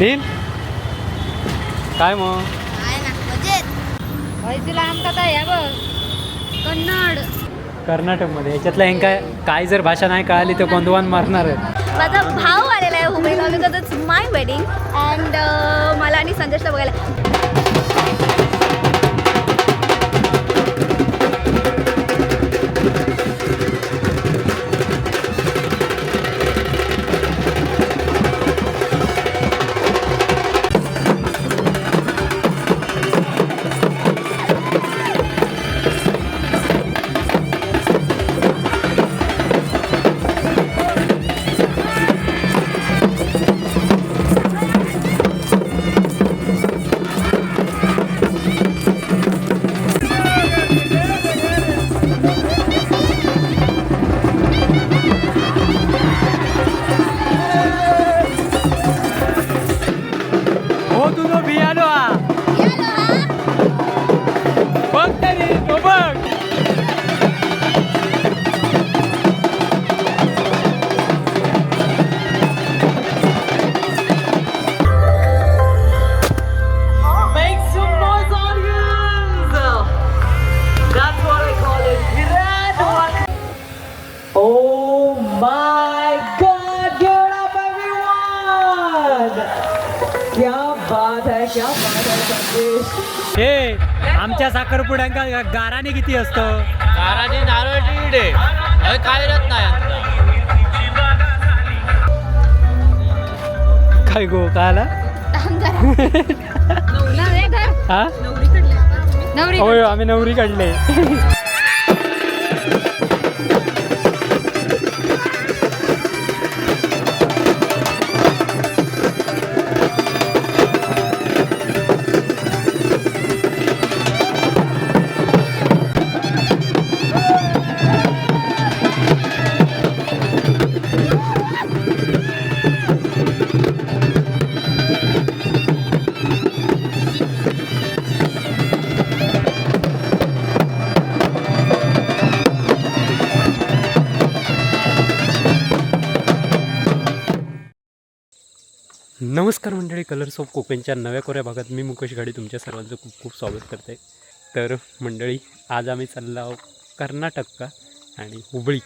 नील काय मग? आहे ना मजेत. व्हायचीला आमका काय या बघ. कन्नड. कर्नाटकमध्ये. याच्यातलं हे काय काय जर भाषा नाही कळाली तर गोंधवान मारणार आहे माझा भाऊ आलेला आहे हुबळीला because it's my wedding and मला आणि संदेशला बघायला. आमच्या साखरपुड्यांका गाराने किती असतो? काराची नारळाची इडे अरे काय रत नाही. काय गो हा? नवरी होय आम्ही नवरी काढले मंडळी कलर्स ऑफ कोकणच्या नव्या कोऱ्या भागात मी मुकेश गाडी तुमच्या सर्वांचं खूप खूप स्वागत करते. तर मंडळी आज आम्ही चाललो आहोत कर्नाटक का आणि हुबळीक.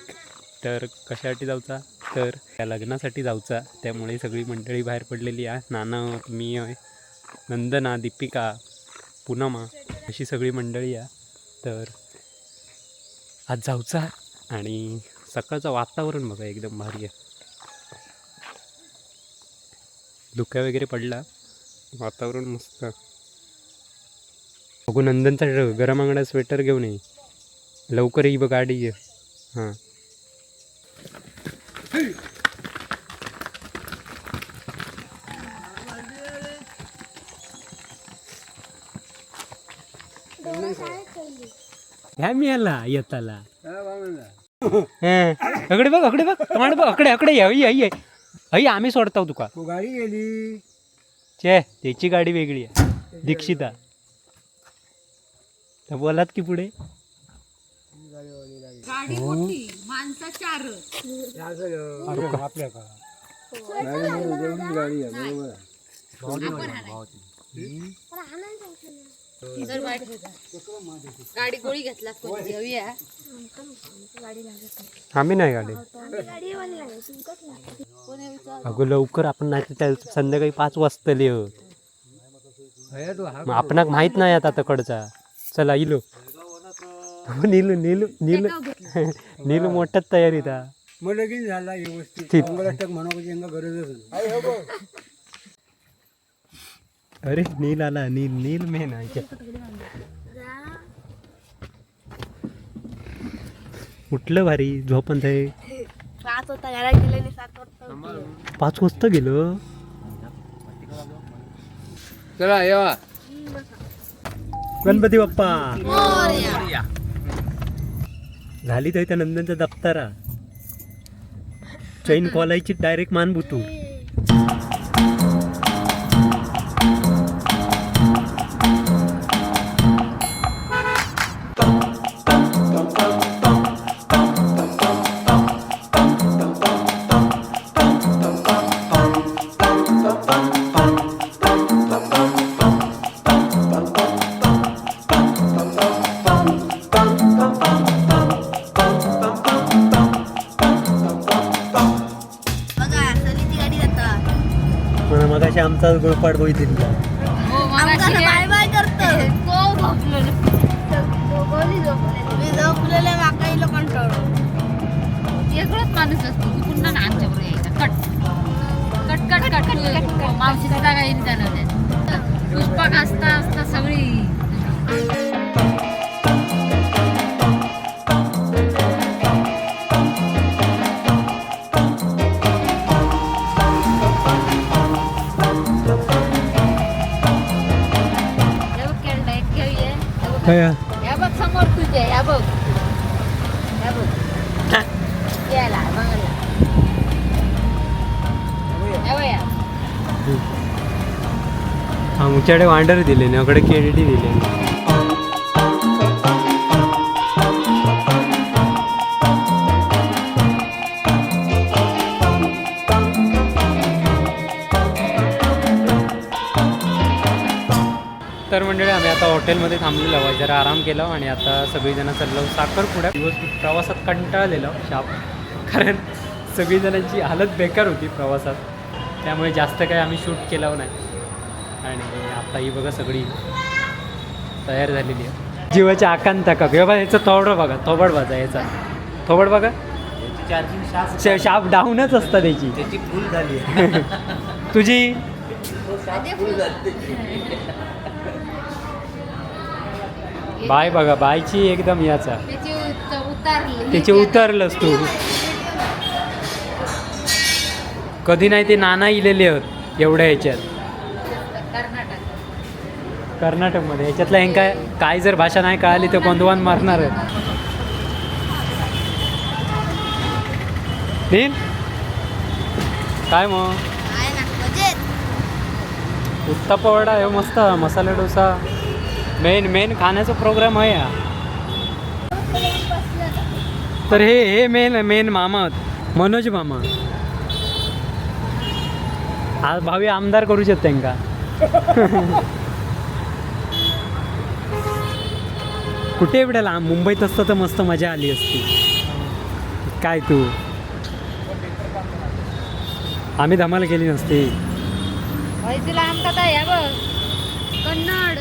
तर कशासाठी जाऊचा? तर त्या लग्नासाठी जाऊचा. त्यामुळे सगळी मंडळी बाहेर पडलेली आहे. नाना मी आहे. नंदना दीपिका पूनमा अशी सगळी मंडळी आहे. तर आज जाऊचा आणि सकाळचं वातावरण बघा एकदम भारी आहे. धुक्या वगैरे पडला. वातावरण मस्त. बघू नंदनचा गरम अंगडा स्वेटर घेऊन ये. लवकर ये बघ गाडी ये. हां. ह्या मी आला येताला. अकडे बघ अकडे बघ. कमांड बघ अकडे अकडे ये. आई आम्ही सोडताव तुका तू गाडी गेली. चे त्याची गाडी वेगळी आहे. दीक्षिता. तर बोलात की पुढे? गाडी मोठी माणसा चार आपल्या का? गाडी मोठी, एवढीच गाडी आहे बरोबर आहे. गाडी गोळी घेतला घेऊया आम्ही नाही गाडी. अगं लवकर आपण नाही तर त्या संध्याकाळी पाच वाजता लिह. अरे तू हा मग आपणाक माहीत नाही आता तकडचा. चला इलो. नीलू नीलू नीलू. नीलू मोठ्याच तयारीत. मग लगीन झाला व्यवस्थित. ठीक. अंगराष्ट्रक म्हणू की यांना गरजच अरे नील आला नील नील मेन आहे उठलं भारी झोपन आहे पाच होता घरात गेले आणि सात वाजता पाच वाजता गेलो. चला येवा गणपती बाप्पा. झाली तर त्या नंदनचा दप्तरा. चैन कॉलायची डायरेक्ट मान बुतू मग अशी आमचा गुळपाट बघितली आमच्याकडे वांडर दिले ना अकडे केडीटी दिले तर मंडळी आम्ही आता हॉटेलमध्ये थांबलेलो आहोत. जरा आराम केला आणि आता सगळीजणं चाललो साखरपुड्या दिवस प्रवासात कंटाळलेलो शाप. कारण सगळीजणांची हालत बेकार होती प्रवासात. त्यामुळे जास्त काही आम्ही शूट केलं नाही. आणि आता ही बघा सगळी तयार झालेली आहे. जीवाच्या आकांता का किंवा याचं थोबड बघा थोबड बघा याचा. थोबड बघा. शा- शाप डाऊनच असतं त्याची. त्याची फुल झाली. तुझी? बाय बघा बायची एकदम याचा. त्याची उत- उतारली. त्याचे उतरलंस तू. कधी नाही ते नाना इलेले आहेत एवढ्या ह्याच्यात. कर्नाटकमध्ये. ह्याच्यातलं हे काय काय जर भाषा नाही कळाली तर गोंधवान मारणार आहे नील? काय मग? उत्तप्पा वडा आहे मस्त. मसाला डोसा. मेन मेन खाण्याचा प्रोग्राम आहे हा. तर हे हे मेन मेन मामा आहेत. मनोज मामा. आज भावी आमदार करू शकते त्यांका कुठे एवढ्या लांब? मुंबईत असतं तर मस्त मजा आली असती. काय तू? आम्ही धमाल केली नसती. तुला आमका कन्नड.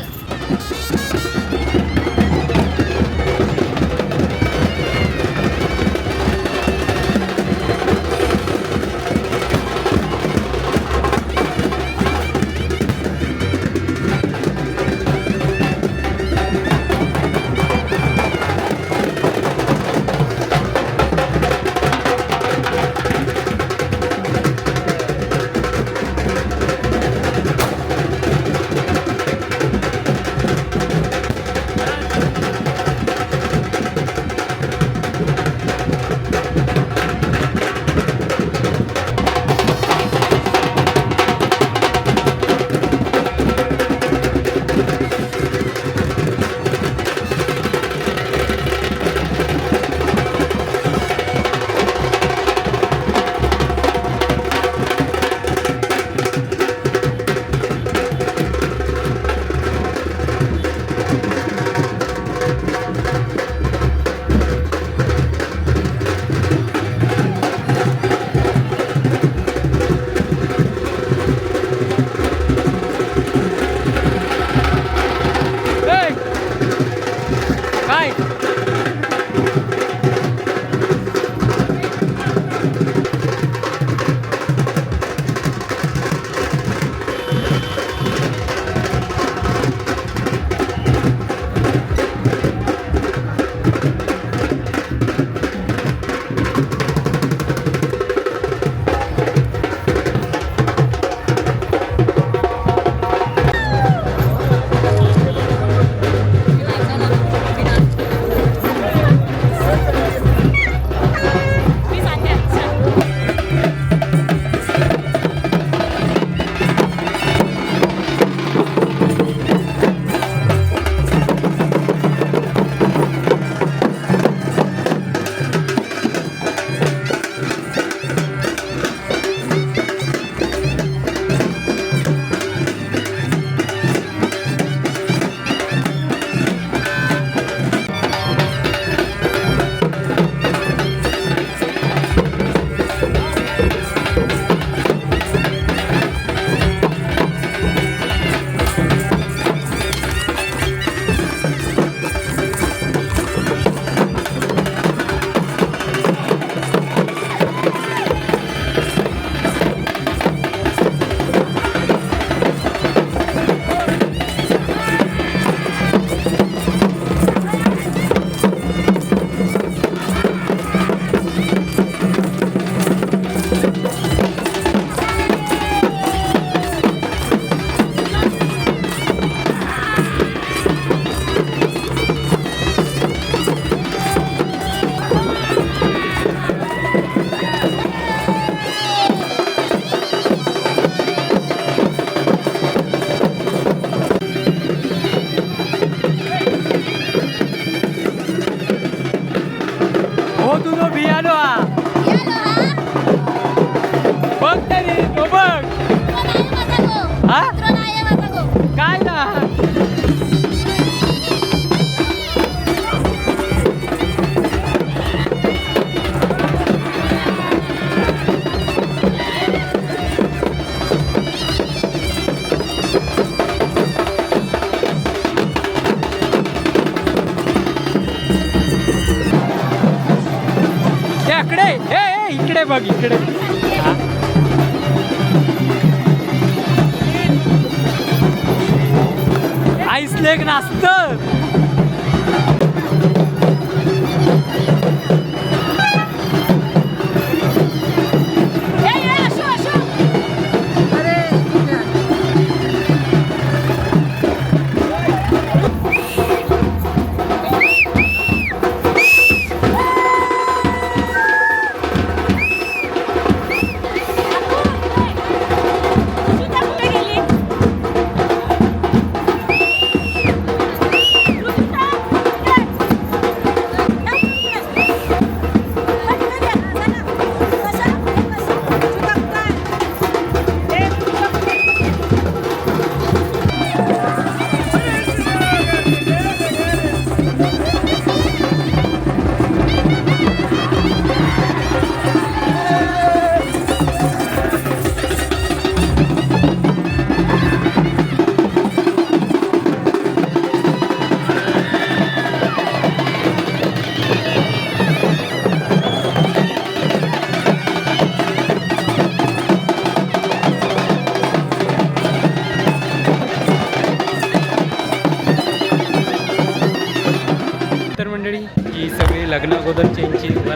बघ इकडे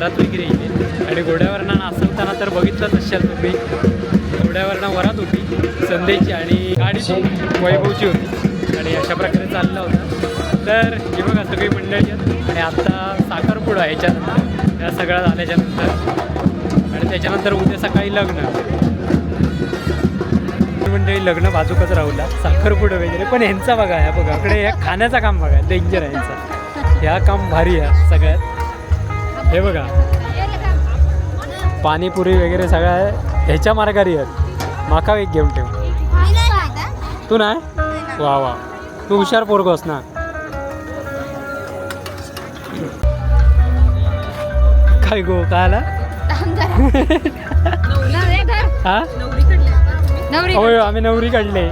वरात वगैरे येते आणि घोड्यावरनं नाचवताना तर बघितलंच असाल तुम्ही. घोड्यावरनं वरात होती संध्याची आणि गाडीची वैभवची होती. आणि अशा प्रकारे चालला होता. तर हे बघा सगळी मंडळी आणि आत्ता साखरपुडा आहे याच्यानंतर. या सगळ्या झाल्याच्यानंतर आणि त्याच्यानंतर उद्या सकाळी लग्न. मंडळी लग्न बाजूकच राहूला साखरपुडं वगैरे. पण ह्यांचा बघा ह्या बघा. इकडे ह्या खाण्याचं काम बघा. डेंजर आहे ह्यांचा ह्या काम भारी आहे सगळ्यात. हे बघा. पाणीपुरी वगैरे सगळ्या ह्याच्या मार्गारी आहेत माका एक घेऊन ठेव. तू नाही वा वा. तू हुशार पोरगोस ना. काय गो काय आला? हा? होय आम्ही नवरी काढले.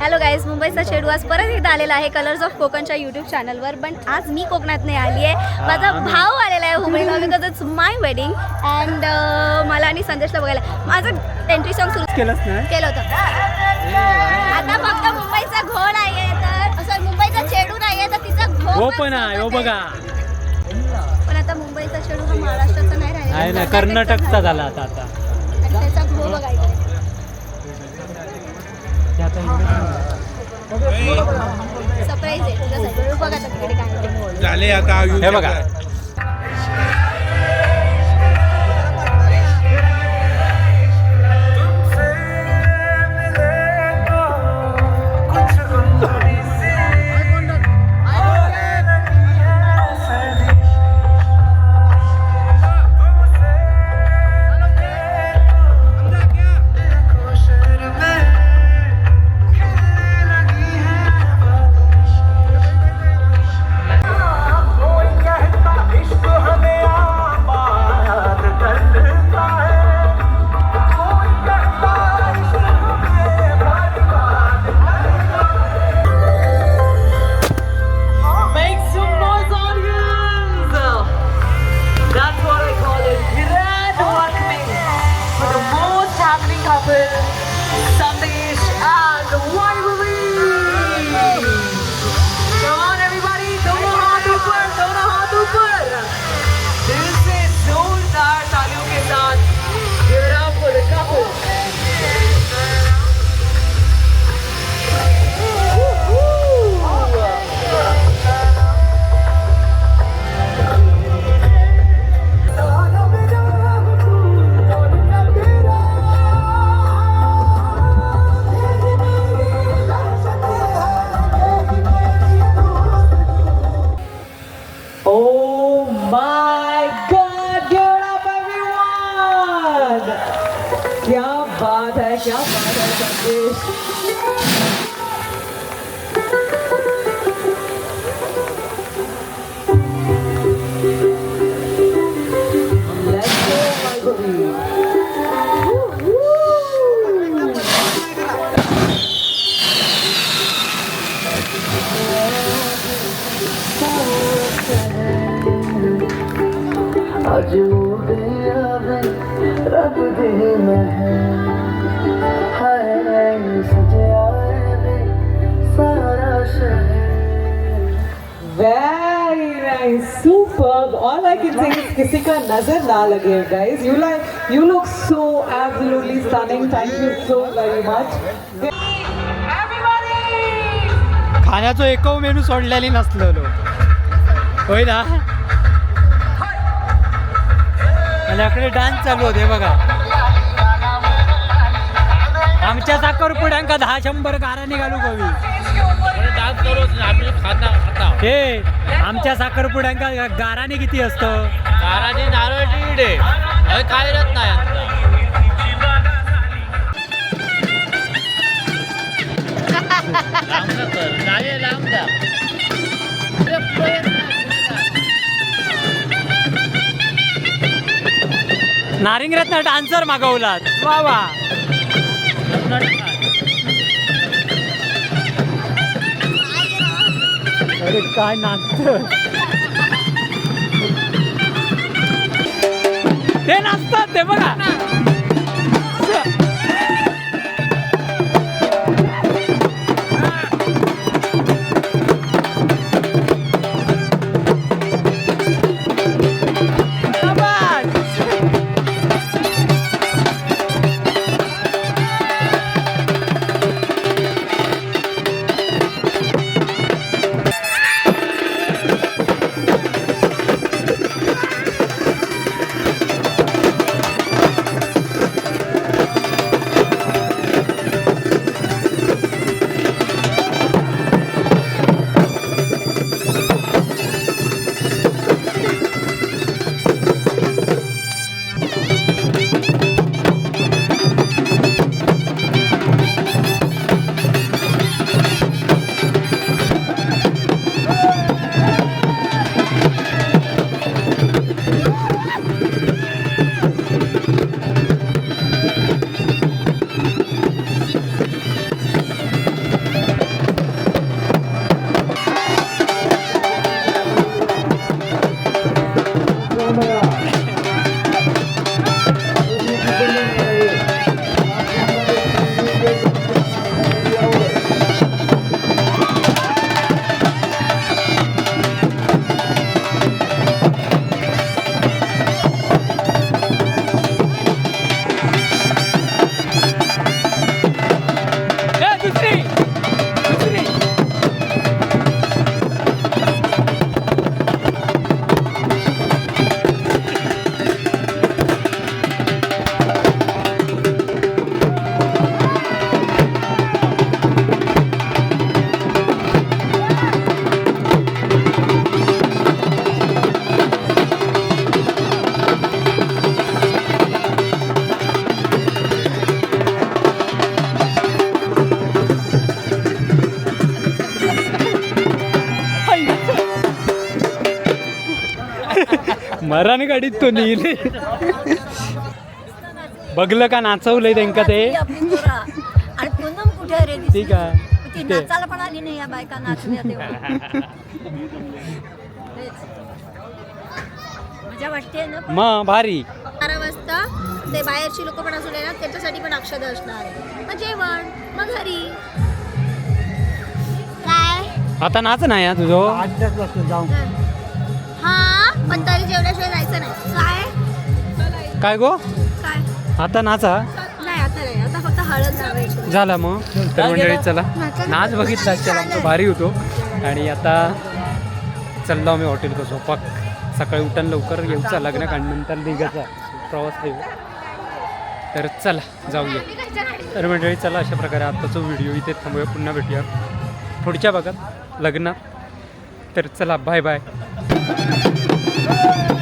हॅलो गाईज मुंबईचा शेडू आज परत एकदा आलेला आहे कलर्स ऑफ कोकणच्या यूट्यूब चॅनलवर पण आज मी कोकणात नाही आली आहे. माझा भाऊ आलेला आहे हुबळीला because it's my wedding and मला आणि संदेशला बघायला. माझं एंट्री सॉन्ग सुरू केलंच ना केलं होतं. आता फक्त मुंबईचा घोड आहे. तर असं मुंबईचा चेडू नाही आहे तर तिचा घोड हो पण आहे हो बघा. पण आता मुंबईचा चेडू हा महाराष्ट्राचा नाही राहिला आहे ना कर्नाटकचा झाला आता आता. आणि त्याचा घो बघायचा सरप्राईज आहे तुझ्यासाठी तू बघा आता तिकडे काय आहे. झाले आता हे बघा Very nice, superb. All I can say is किसी का नजर ना लगे guys. You like, you look so absolutely stunning. Thank you so very much. खाण्याचं एकव मेनू सोडलेली नसलेलो होय ना अकडे डान्स चालू होते बघा आमच्या साखर पुड्यांका दहा शंभर गारा निघालू कवी डान्स करू आम्ही खाता खाता हे आमच्या साखरपुड्यांका गाराने किती असतं काराची नारळाची इडे अरे काय नाही. लांब तर. नाही, लांब जा. नारिंगरत्न डान्सर मागवलात. वा वा. अरे काय नाचत ते नाचतात ते बघा. मरण गाडीत तो नेले. बघलं का नाचवलंय त्यांका ते? ठीक आहे. ती ते नाचायला पण आली नाही या बायका नाचल्या तेव्हा. तेच. मजा वाटते ना पण? मग भारी. बारा वाजता ते बाहेरची लोक पण असू ना त्याच्यासाठी पण अक्षद असणार. आहे मग जेवण मग घरी. काय? आता नाच नाही हा तुझं? हा पण तरी जेवल्याशिवाय जायचं नाही. काय? काय गो? काय? आता नाचा नाही आता नाही. आता फक्त हळद लावायची. झाला मग. तर मंडळी चला. नाच बघितला चला आमचा भारी होतो. आणि आता चाललो आम्ही हॉटेलचा झोपाक. सकाळी उठून लवकर. येऊचा लग्न काढल्यानंतर निघायचा. प्रवास येऊ तर चला जाऊया. तर मंडळी चला अशा प्रकारे आत्ताचा व्हिडिओ इथे थांबूया. पुन्हा भेटूया. पुढच्या भागात लग्नात तर चला बाय बाय Woo!